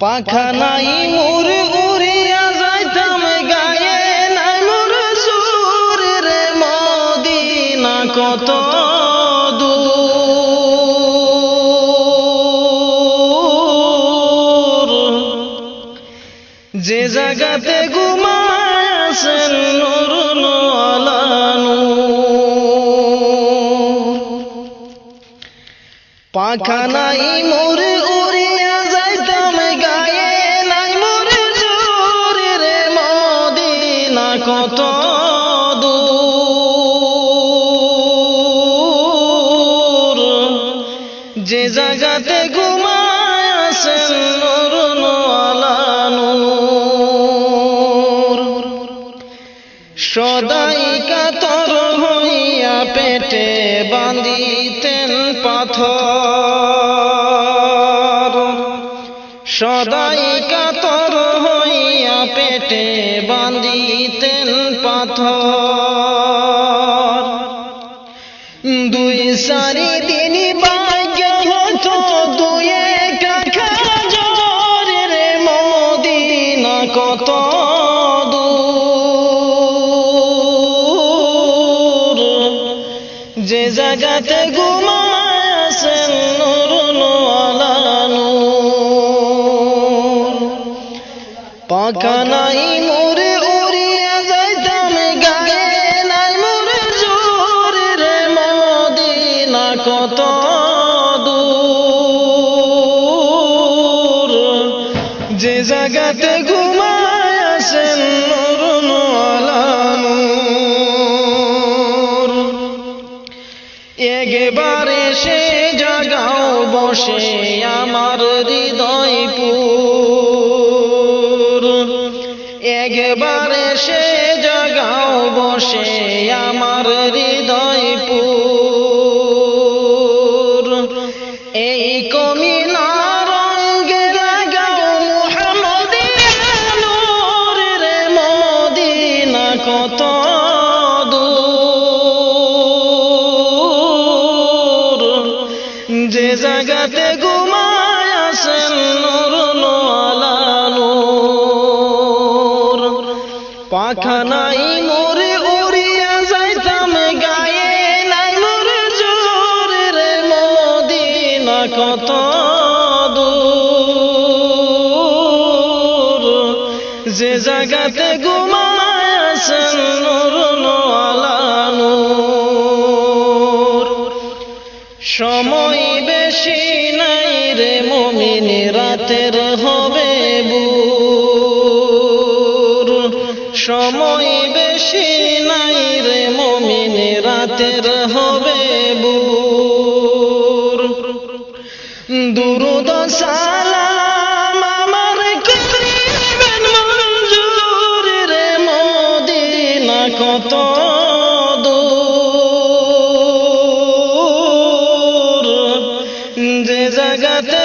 পাখা নাই মোর উড়িয়া যাইতাম গায়ে নাই মোর সুর রে মদিনা কত যে জায়গাতে ঘুমায়াছেন নুর নলানু পাখা নাই মোর কত দূর। যে জায়গাতে ঘুমায়াছেন নুর। নলানুর সদাই কাতর হইয়া পেটে বাঁধিতেন পাথর। সদাই কাতর হইয়া পেটে বাঁধিতেন পাথর। দুই সারি দিন ভাগ্য হতো দুই কত যে পাখা নাই মোরে উড়িয়া যাইতাম গায়ে, নাই মোরে জোর রে মদিনা কত দূর। যে জায়গাতে ঘুমায়াছেন নুর নূর। একবারে সে জাগাও বসে আমার হৃদয় পুর। একবারে সে জাগাও বসে আমার হৃদয় পুর। এই কমিনা রঙ্গে জাগাও মুহাম্মদিয়া নূর রে মদিনা কত দূর। যে জায়গাতে পাখা নাই মোরে উড়িয়া যাইতাম গায়ে। নাই মোরে জোর রে মদিনা কত দূর। যে জায়গাতে ঘুমায়াছেন নুর নূর। সময় বেশি নাই রে মমিন, রাতের হবে সময় বেশি নাই রে মমিন, রাতের হবে বুর। দুরুদ সালাম আমার করিবেন মঞ্জুর রে মদিনা কত দূর। যে জায়গাতে